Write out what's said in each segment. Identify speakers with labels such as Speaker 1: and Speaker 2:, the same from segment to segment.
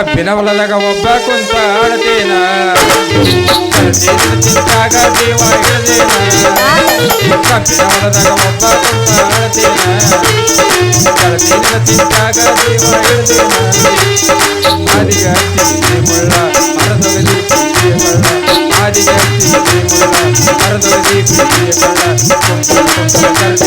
Speaker 1: ಕಬ್ಬಿನ ಹೊಲದಾಗ ಒಬ್ಬ ಕುಂತ ಆಳ್ತೇನ ಚಿಂತಾಗ ಜೀವ ಹಿಡ್ದೇನ ಕಬ್ಬಿನ ಹೊಲದಾಗ ಒಬ್ಬ ಕುಂತ ಆಳ್ತೇನ ಕಳ್ತೇನ ಚಿಂತಾಗ ಜೀವ ಹಿಡ್ದೇನ ಆದಿಗ ಹತ್ತಿದೆ ಮುಳ್ಳ ಮರದೊಗದಿ ಪ್ರೀತಿಯ ಮುಳ್ಳ ಆದಿಗ ಹತ್ತಿದೆ ಮುಳ್ಳ ಮರದೊಗದಿ ಪ್ರೀತಿಯ ಮುಳ್ಳ ಕುಂಕುಮ ಕುಂಕುಮ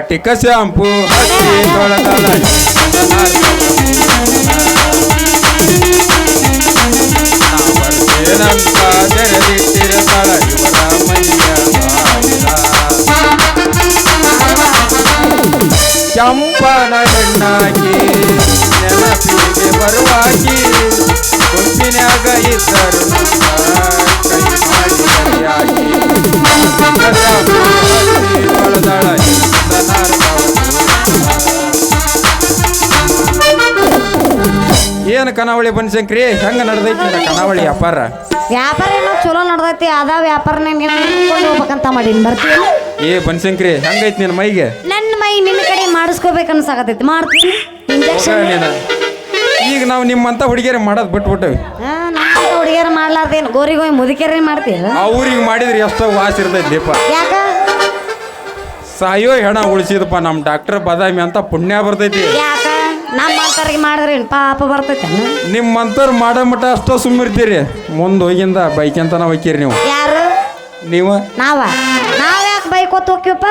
Speaker 2: ನೋಡಕ ಬಂದಿನ
Speaker 1: ವಾಟಿಕ ಶಾಂಪು ಹಚ್ಚಿ ತೊಳೆದಳ ಬರ್ತೇನಂತ ತೆರೆದಿಟ್ಟಿರತಳ ಇವರ ಮೈಯ ಕೆಂಪನ ಹೆಣ್ಣಾಗಿ ನೆನಪಿಗೆ ಬರುವಾಗಿ ಗುಂಪಿನ್ಯಾಗ ಇದ್ದರು ಏನು ಕನಾವಳಿ ಬನ್ಸಂಕ್ರಿ ಹೆಂಗ ನಡೆದೈತಿ ನಿನ್ನ ಕನಾವಳಿ ವ್ಯಾಪಾರ?
Speaker 2: ವ್ಯಾಪಾರ ಏನೋ ಚಲೋ ನಡ್ದೈತಿ ಅದ ವ್ಯಾಪಾರನ ನೀನು ಹೋಗ್ಬೇಕಂತ ಮಾಡೀನಿ ಬರ್ತೀನಿ
Speaker 1: ಏ ಬನ್ಸಂಕ್ರಿ ಹೆಂಗೈತಿ ನಿನ್ನ ಮೈಗೆ?
Speaker 2: ನನ್ನ ಮೈ ನಿನ್ನ ಕಡೆ ಮಾಡಿಸ್ಕೋಬೇಕು ಅನ್ಸಾಕತೈತಿ ಮಾಡ್ತೀನಿ.
Speaker 1: ಹೋಗ
Speaker 2: ಇಂಜೆಕ್ಷನ್
Speaker 1: ನೀನು. ಈಗ ನಾವು ನಿಮ್ಮಂತ ಹುಡುಗಿಯರು ಮಾಡೋದು ಬಿಟ್ಬಿಟ್ಟವಿ.
Speaker 2: ನಮ್ಮ ಹುಡುಗಿಯರು ಮಾಡ್ಲಾರ್ದೇನು ಗೋರಿಗೋಯ್ ಮುದುಕಿಯರೇ ಮಾಡ್ತೀರ
Speaker 1: ಆ ಊರಿಗೆ ಮಾಡಿದ್ರೆ ಎಷ್ಟೋ ವಾಸ ಇರ್ತೈತಿ ದೀಪ.
Speaker 2: ಯಾಕ?
Speaker 1: ಸಾಯೋ ಹೆಣ ಉಳಿಸಿದಪ್ಪ ನಮ್ಮ ಡಾಕ್ಟರ್ ಬದಾಮಿ ಅಂತ ಪುಣ್ಯ ಬರ್ತೈತಿ.
Speaker 2: ಯಾಕ? ನಮ್ಮ ಅಂತವ್ರಿಗೆ ಮಾಡಿದ್ರೆ ಏನು ಪಾಪ ಬರ್ತೈತೆ
Speaker 1: ನಿಮ್ಮಂತವ್ರು ಮಾಡೋ ಮಟ್ಟ ಅಷ್ಟೋ ಸುಮ್ಮಿರ್ತೀರಿ ಮುಂದೆ ಹೋಗಿಂದ ಬೈಕಂತನ ಹೋಗ್ತೀರಿ ನೀವು
Speaker 2: ಯಾರು?
Speaker 1: ನೀವು?
Speaker 2: ನಾವ? ನಾವ್ ಯಾಕೆ ಬೈಕ್ ಹೊತ್ತು ಹೋಗ್ತೀವಪ್ಪ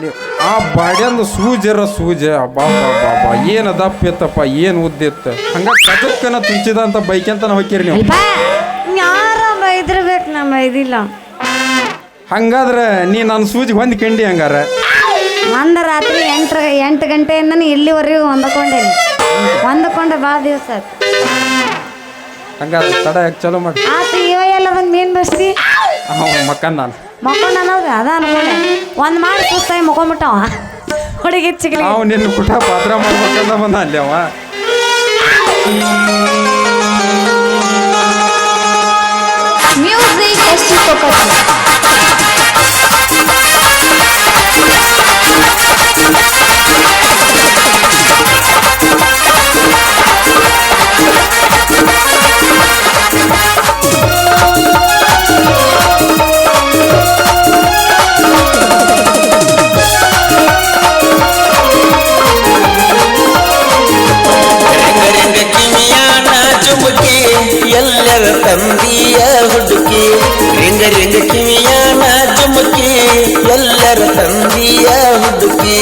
Speaker 1: ನೀವು- ಆ ಬಾಡ್ಯಂದು ಸೂಜರ ಸೂಜ. ಬಾಬಾ ಬಾಬಾ ಏನು ದಪ್ಪ ಇತ್ತಪ್ಪ ಏನು ಉದ್ದಿತ್ತ ಹಂಗ ಕದಕ್ಕನ ಅಂತ ನಾವು ಹೋಗ್ತೀರಿ ನೀವು.
Speaker 2: ಅಲ್ಪ ಯಾರ ಬೈದಿರ್ಬೇಕು ನಮ್ಮ ಬೈದಿಲ್ಲ
Speaker 1: ಹಂಗಾದ್ರೆ ನೀ ನನ್ನ ಸೂಜಿ ಹೊಂದ್ಕೊಂಡಿ ಹಂಗಾರ.
Speaker 2: ಒಂದ ರಾತ್ರಿ ಎಂಟು ಎಂಟು ಗಂಟೆಯಿಂದ ಇಲ್ಲಿವರೆಗೂ ಹೊಂದ್ಕೊಂಡೇನಿ. ಹೊಂದ್ಕೊಂಡೆ ಭಾಳ ದಿವಸ ಆಯ್ತು.
Speaker 1: ಹಂಗಾದ್ರೆ ತಡ ಯಾಕೆ ಚಲೋ ಮಾಡಿ.
Speaker 2: ಆತು ಇವ ಬಂದು ಮೀನು ಬಸ್ತಿ
Speaker 1: ಅವ ಮಕ್ಕಂದ ನಾನು.
Speaker 2: ಮಕ್ಕೊಂಡ ಅನ್ನೋದು ಅದ ಅನ್ಕೊಂಡೆ. ಒಂದು ಮಾಡಿ ಸುಸ್ತಾಗಿ ಮಕ್ಕೊಂಬಿಟ್ಟವ. ಹುಡುಗಿ ಚಿಗಲಿ
Speaker 1: ನಾವು ನಿನ್ನ ಪುಟ ಪಾತ್ರ ಮಾಡ್ಬೇಕಂತ ಬಂದ ಅಲ್ಲಿ ಅವ.
Speaker 2: ಮ್ಯೂಸಿಕ್ ಎಷ್ಟು
Speaker 3: ಎಲ್ಲರ ತಂದಿಯ ಹುಡುಗಿ.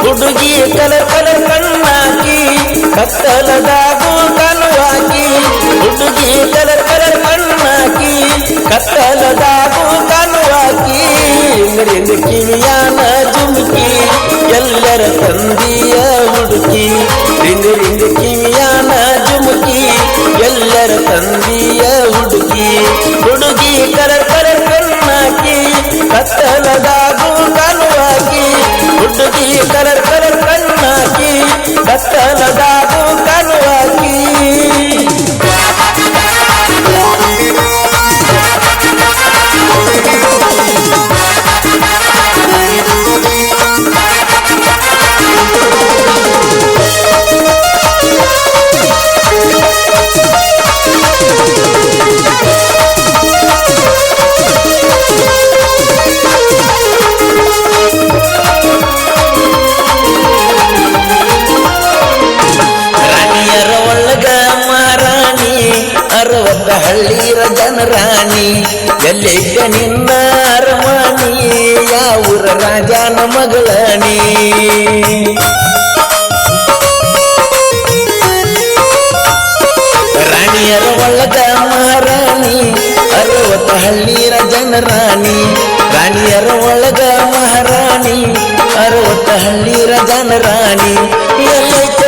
Speaker 3: ಹುಡುಗಿ ಕಲರ್ ಕಲರ್ ಕಣ್ಣಾಕಿ, ಕತ್ತಲದಾಗೂ ಕನುವಾಕಿ ಹುಡುಗಿ ಕಲರ್ ಕಲರ್ ಕಣ್ಣಾಕಿ, ಕತ್ತಲದಾಗೂ ಕನುವಾಕಿ ಇಂಗ್ರಿಂದ ಕಿವಿಯಾನ ಜುಮುಕಿ ಎಲ್ಲರ ತಂದಿಯ ಹುಡುಕಿ. ರಿಂಗ ರಿಂಗ ಕಿವಿಯಾನ ಜುಮುಕಿ ಎಲ್ಲರ ತಂದಿಯ ಹುಡುಗಿ ಹುಡುಗಿ ಕರ ಕತ್ತಲದಾಗು ಕನುವಾಕಿ ಹುಡುಗಿ ಕರ ಕರ ಕಣ್ಣಾಕಿ ಕತ್ತಲದಾಗು ಹಳ್ಳಿರ ಜನರಾಣಿ, ಎಲ್ಲಿದ್ದ ನಿನ್ನ ಅರಮಾನಿ? ಯಾವೂರ ರಾಜನ ಮಗಳಾಣಿ ರಾಣಿಯರ ಒಳಗ ಮಹಾರಾಣಿ, ಅರವತ್ತ ಹಳ್ಳಿರ ಜನರಾಣಿ. ರಾಣಿಯರ ಒಳಗ ಮಹಾರಾಣಿ, ಅರವತ್ತ ಹಳ್ಳಿರ ಜನರಾಣಿ. ಎಲ್ಲೈತ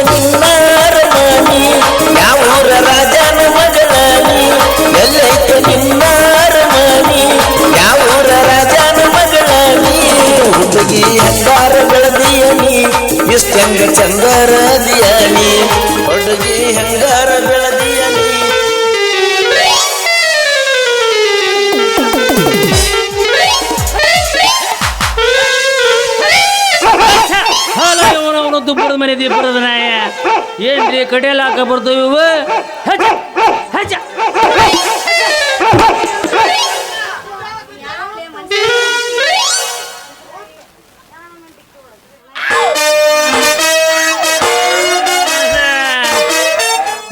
Speaker 4: ದುಬ್ಬರದ ಮನೆ ದೀಪರದ ನಾಯ ಏನ್ರಿ ಕಡೆಯಲ್ಲಿ ಹಾಕ ಬರ್ತಾವ ಇವು ಹಚ್ಚ ಹಚ್ಚ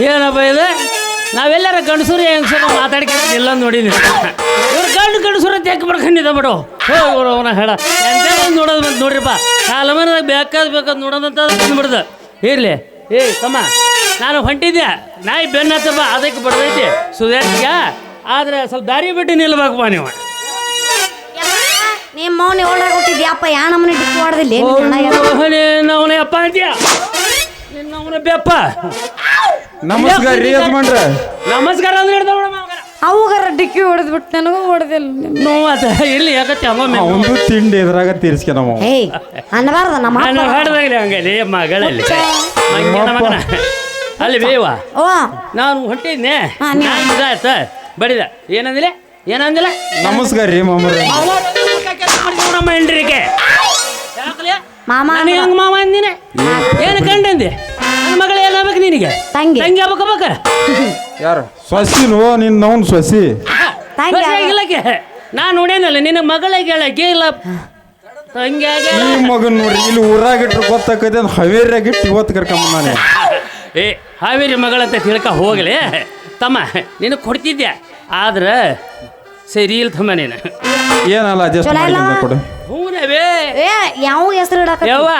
Speaker 4: ಏನಪ್ಪ ಇದು ನಾವೆಲ್ಲರ ಗಂಡಸರು ಹೆಂಗಸರು ಮಾತಾಡ್ಕೊಂಡು ಇಲ್ಲ ನೋಡಿನಿ ಇವ್ರು ಗಂಡು ಗಂಡಸರು ಅಂತ ಯಾಕೆ ಬರ್ಕೊಂಡಿದ್ದ ಬಿಡು ಹೋ ಇವ್ರು ಅವನ ಹೇಳ ಎಂತ ನೋಡೋದು ಬಂತು ನೋಡ್ರಿಪ್ಪ ಕಾಲ ಮನೆ ಬೇಕಾದ ಬೇಕಾದ ನೋಡೋದಂತ ಬಿಡ್ದ. ಇರ್ಲಿ. ಏ ತಮ್ಮ ನಾನು ಹೊಂಟಿದ್ದೆ ನಾಯಿ ಬೆನ್ನ ಹತ್ತಪ್ಪ ಅದಕ್ಕೆ ಬಡದೈತಿ. ಸುಧಾರಿಸ್ಯ ಆದ್ರೆ ಸ್ವಲ್ಪ ದಾರಿ ಬಿಟ್ಟು ನಿಲ್ಬೇಕಪ್ಪ ನೀವು.
Speaker 2: ನಿಮ್ಮ ಮೌನ ಒಳಗೆ ಹುಟ್ಟಿದ್ಯಪ್ಪ ಯಾ ನಮ್ಮನೆ ಡಿಕ್ಕಿ ಹೊಡೆದಿಲ್ಲ?
Speaker 4: ಅವನೇ ಅಪ್ಪ ಅಂತೀಯ ನಿನ್ನ ಅವನ ಬೆಪ್ಪ.
Speaker 1: ನಮಸ್ಕಾರ ರೀ ಯಜಮಾನ್ರ.
Speaker 4: ನಮಸ್ಕಾರ ಅಂದ್ರೆ ಹಿಡ್ದ.
Speaker 2: ಅವುಗಾರ ಡಿಕ್ಕಿ ಹೊಡೆದ್ಬಿಟ್ಟು ನನಗೂ ಹೊಡೆದಿಲ್ಲ.
Speaker 4: ಅದ. ಇಲ್ಲಿ ಯಾಕತ್ತೆ ಅಮ್ಮ
Speaker 1: ಒಂದು ತಿಂಡಿ ಇದ್ರಾಗ ತೀರ್ಸ್ಕೆ ನಾವು
Speaker 2: ಏಯ್ ಅನ್ನಬಾರ್ದ ನಮ್ಮ
Speaker 4: ನಾನು
Speaker 2: ಅಪ್ಪ
Speaker 4: ಹಾಡ್ದಾಗಲಿ ಹಂಗಲ್ಲಿ ಮಗಳಲ್ಲಿ. ಮಗನ. ಅಲ್ಲಿ ಬೇವ.
Speaker 2: ಓ.
Speaker 4: ನಾನು ಹೊಂಟಿದ್ನೆ.
Speaker 2: ಹಾ, ನೀವು-
Speaker 4: ನಾನು ಇದಾಯ್ತ ಬಡಿದ. ಏನಂದಿಲ್ಲ ಏನಂದಿಲ್ಲ
Speaker 1: ನಮಸ್ಕಾರ ರೀ ಮಾಮರ.
Speaker 4: ನಮ್ಮ ಹೆಂಡ್ರಿಕೆ ಯಾಕಲೆ?
Speaker 2: ಮಾಮ
Speaker 4: ನನಗೆ ಹಂಗ ಮಾವ ಅಂದಿನ? ಏನು ಕಂಡಂದೆ? ನನ್ನ ಮಗಳು ಏನಾಗ್ಬೇಕು ನಿನಗೆ?
Speaker 2: ತಂಗಿ.
Speaker 4: ತಂಗಿ ಆಗ್ಬೇಕಬೇಕ
Speaker 1: ಯಾರು? ಸೊಸಿನೋ ನೋ ಸೊಸಿ?
Speaker 2: ತಂಗಿ ಆಗ-
Speaker 4: ಇಲ್ಲಕ್ಕೆ ನಾನು ನೋಡೇನಲ್ಲ ನಿನ್ನ ಮಗಳಿಗೆ ಹೇಳಕ್ಕೆ ಇಲ್ಲ ತಂಗಿ.
Speaker 1: ಈ ಮಗನ್ ನೋಡ್ರಿ ಇಲ್ಲಿ ಊರಾಗ ಇಟ್ರು ಗೊತ್ತಾಕೈತೆ ಅಂತ ಹವೇರಿಯಾಗ ಇಟ್ಟು ಇವತ್ತು ಕರ್ಕೊಂಬ ನಾನು.
Speaker 4: ಏ ಹಾವೇರಿ ಮಗಳಂತ ತಿಳ್ಕ ಹೋಗಲಿ. ತಮ್ಮ ನಿನಗೆ ಕೊಡ್ತಿದ್ದೆ ಆದ್ರೆ ಸರಿ ಇಲ್ಲ ತಮ್ಮ ನೀನು.
Speaker 1: ಏನಲ್ಲ ಅಡ್ಜಸ್ಟ್
Speaker 2: ಚಲೋ ಇಲ್ಲ?
Speaker 1: ಮಾಡಿ ಕೊಡು.
Speaker 4: ಹೂನವೇ.
Speaker 2: ಏ ಯಾವ ಹೆಸರು ಇಡಕ
Speaker 4: ಯವ್ವ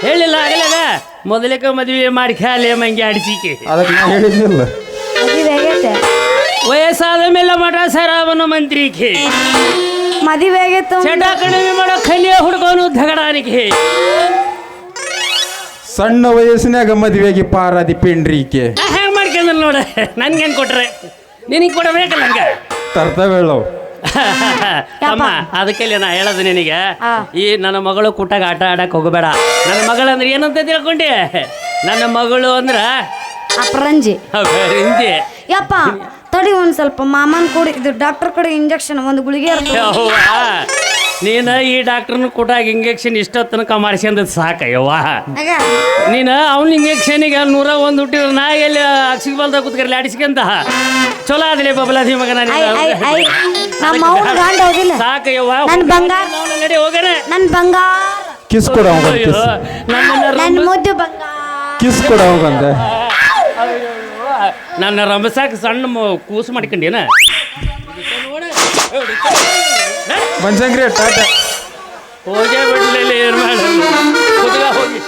Speaker 4: ಹೇಳಿಲ್ಲ ಆಗಲಿಲ್ಲ ಮೊದಲಿಗೆ ಮದುವೆ ಮಾಡಿ ಖಾಲಿ ಮಂಗೆ ಅಡಿಸಿಕೆ
Speaker 1: ಅದಕ್ಕೆ ನಾ ಹೇಳಿದ್ನಿಲ್ಲ.
Speaker 4: ವಯಸ್ಸಾದ ಮೇಲೆ ಮಠ ಸರಾವನು ಮಂತ್ರಿಕೆ
Speaker 2: ಮದುವೆ ಆಗೈತೆ
Speaker 4: ಚಟ ಕಡಿಮೆ ಮಾಡೋ ಕಲಿಯ ಹುಡುಗನು ಧಗಡಾನಿಗೆ.
Speaker 1: ಸಣ್ಣ ವಯಸ್ಸಿನಾಗ ಮದುವೆಗೆ ಪಾರಾದಿ ಪೆಂಡ್ರಿಕೆ
Speaker 4: ಹೆಂಗ್ ಮಾಡ್ಕೊಂಡ್ರೆ ನೋಡ ನನ್ಗೇನು ಕೊಟ್ರೆ? ನಿನಗೆ ಕೊಡಬೇಕಲ್ಲ ನಂಗೆ
Speaker 1: ತರ್ತವೇಳು
Speaker 4: ಅಮ್ಮ ಅದಕ್ಕೆ ನಾ ಹೇಳೋದು ನಿನಗೆ. ಈ ನನ್ನ ಮಗಳು ಕೂಟಾಗ ಆಟ ಆಡಕ್ ಹೋಗಬೇಡ. ನನ್ನ ಮಗಳು ಅಂದ್ರೆ ಏನಂತ ತಿಳ್ಕೊಂಡಿ? ನನ್ನ ಮಗಳು ಅಂದ್ರ
Speaker 2: ಅಪರಂಜಿ.
Speaker 4: ಅಪರಂಜಿ.
Speaker 2: ಯಪ್ಪ ತಡಿ ಒಂದ್ ಸ್ವಲ್ಪ ಮಾಮನ್ ಕೊಡಿ ಇದು ಡಾಕ್ಟರ್ ಕಡೆ ಇಂಜೆಕ್ಷನ್ ಒಂದು ಗುಳಿಗೆ
Speaker 4: ನೀನ ಈ ಡಾಕ್ಟರ್ನ ಕೊಟ್ಟಾಗ ಇಂಜೆಕ್ಷನ್ ಇಷ್ಟ ತನಕ ಮಾಡಿಸ್ಕೊಂಡ್ ಸಾಕ ಯವ್ವ. ನೀನ ಅವ್ನ ಇಂಜೆಕ್ಷನಿಗೆ ನೂರ ಒಂದು ಹುಟ್ಟಿದ್ರೆ ನಾ ಎಲ್ಲಿ ಅಕ್ಷಿಗೆ ಬಲ್ದ ಕೂತ್ಕರ್ಲಿ ಆಡಿಸ್ಕೊಂತ ಚಲೋ ಆದ್ಲಿ ಬಬಲ ಮಗನ
Speaker 2: ಐ ಐ ಐ ನಮ್ಮ ಅವ್ನ ಗಂಡ ಹೋಗಿಲ್ಲ.
Speaker 4: ಸಾಕ ಯವ್ವ.
Speaker 2: ನನ್ ಬಂಗಾರ
Speaker 4: ನಡಿ ಹೋಗಣ.
Speaker 2: ನನ್ ಬಂಗಾರ.
Speaker 1: ಕಿಸ್ ಕೊಡ
Speaker 4: ಅಯ್ಯೋ
Speaker 1: ಕಿಸ್
Speaker 2: ಮುದ್ದು ಬಂಗಾರ.
Speaker 1: ಕೊಡ ಅವಂಗಂದ
Speaker 4: ನನ್ನ ರಂಬಸಾಕ ಸಣ್ಣ ಕೂಸು ಮಾಡ್ಕೊಂಡೇನ
Speaker 1: ಮನ್ಸಂಗ್ರಿ ಟಾಟ
Speaker 4: ಹೋಗೇ ಬಿಡ್ಲಿಲ್ಲ ಏನು ಮಾಡಿ ಹೋಗಿ